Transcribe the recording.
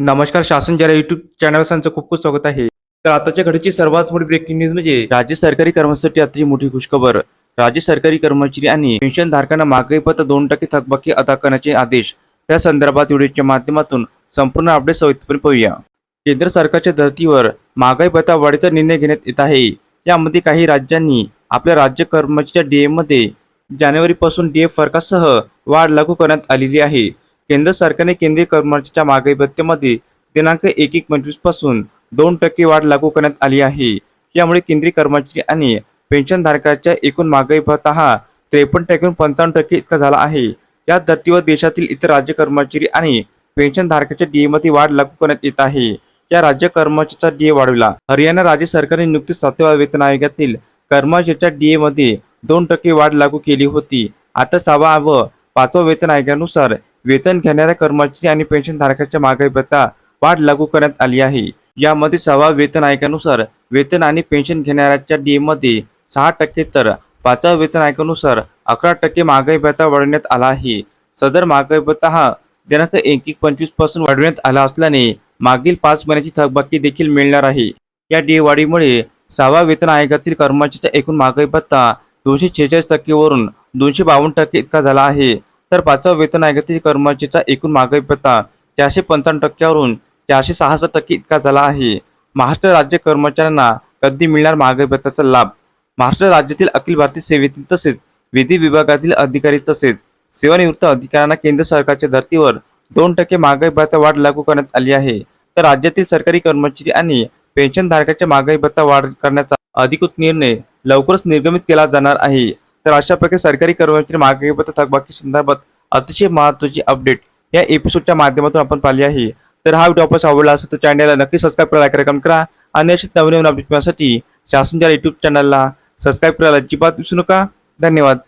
नमस्कार शासन जरा युट्यूब चॅनल खूप खूप स्वागत आहे. तर आताच्या घडीची सर्वात मोठी ब्रेकिंग न्यूज म्हणजे राज्य सरकारी कर्मचाऱ्यांसाठी आताची मोठी खुशखबर. राज्य सरकारी कर्मचारी आणि पेन्शनधारकांना महागाई पत्र दोन टक्के थकबाकी अदा करण्याचे आदेश. त्या संदर्भात व्हिडिओच्या माध्यमातून संपूर्ण अपडेट सविस्तरपणे पाहूया. केंद्र सरकारच्या धर्तीवर महागाई भत्ता वाढीचा निर्णय घेण्यात येत आहे. यामध्ये काही राज्यांनी आपल्या राज्य कर्मचाऱ्यांच्या डीएमध्ये जानेवारीपासून डीए फरकासह वाढ लागू करण्यात आलेली आहे. केंद्र सरकारने केंद्रीय कर्मचाऱ्यांच्या मागणी भत्त्यामध्ये दिनांक एक एक पंचवीसपासून दोन टक्के वाढ लागू करण्यात आली आहे. यामुळे केंद्रीय कर्मचारी आणि पेन्शनधारकाच्या एकूण महागाई भत्ता हा त्रेपन्न टक्क्याहून पंचावन्न टक्के इतका झाला आहे. या धर्तीवर देशातील इतर राज्य कर्मचारी आणि पेन्शनधारकाच्या डीए मध्ये वाढ लागू करण्यात येत आहे. या राज्य कर्मचाऱ्याचा डीए वाढविला. हरियाणा राज्य सरकारने नुकतीच सातव्या वेतन आयोगातील कर्मचाऱ्याच्या डीए मध्ये दोन टक्के वाढ लागू केली होती. आता सहावा व पाचवा वेतन आयोगानुसार वेतन घेणाऱ्या कर्मचारी आणि पेन्शनधारकाच्या महागाई भत्ता वाढ लागू करण्यात आली आहे. यामध्ये सहावा वेतन आयोगानुसार वेतन आणि पेन्शन घेणाऱ्याच्या डीएमध्ये सहा टक्के तर पाचव्या वेतन आयोगानुसार अकरा टक्के महागाई भत्ता वाढवण्यात आला आहे. सदर महागाई भत्ता हा दिनांक एक एक पंचवीसपासून वाढवण्यात आला असल्याने मागील पाच महिन्याची थकबाकी देखील मिळणार आहे. या डी वाढीमुळे सहाव्या वेतन आयोगातील कर्मचाऱ्याचा एकूण महागाई भत्ता दोनशे छेचाळीस टक्केवरून दोनशे बावन्न टक्के इतका झाला आहे. तर पाचव्या वेतन आयोगातील कर्मचारीचा एकूण महागाई भत्ता चारशे पंचावन्न टक्क्यावरून चारशे सहासष्ट टक्के इतका झाला आहे. महाराष्ट्र राज्य कर्मचाऱ्यांना कधी मिळणार महागाई भत्त्याचा लाभ? महाराष्ट्र राज्यातील अखिल भारतीय सेवेतील तसेच विधी विभागातील अधिकारी तसेच सेवानिवृत्त अधिकाऱ्यांना केंद्र सरकारच्या धर्तीवर दोन टक्के महागाई भत्ता वाढ लागू करण्यात आली आहे. तर राज्यातील सरकारी कर्मचारी आणि पेन्शनधारकाच्या महागाई भत्ता वाढ करण्याचा अधिकृत निर्णय लवकरच निर्गमित केला जाणार आहे. तर अशा प्रकारे सरकारी कर्मचारी मागणीपत्र थकबाकी संदर्भात अतिशय महत्त्वाची अपडेट या एपिसोडच्या माध्यमातून आपण पाहिली आहे. तर हा व्हिडिओ आपण आवडला असेल तर चॅनलला नक्की सबस्क्राईब करा कार्यक्रम करा करा आणि अशीच नवीन नवीन अपडेट मिळण्यासाठी शासनच्या युट्यूब चॅनलला सबस्क्राईब करायला अजिबात विसरू नका. धन्यवाद.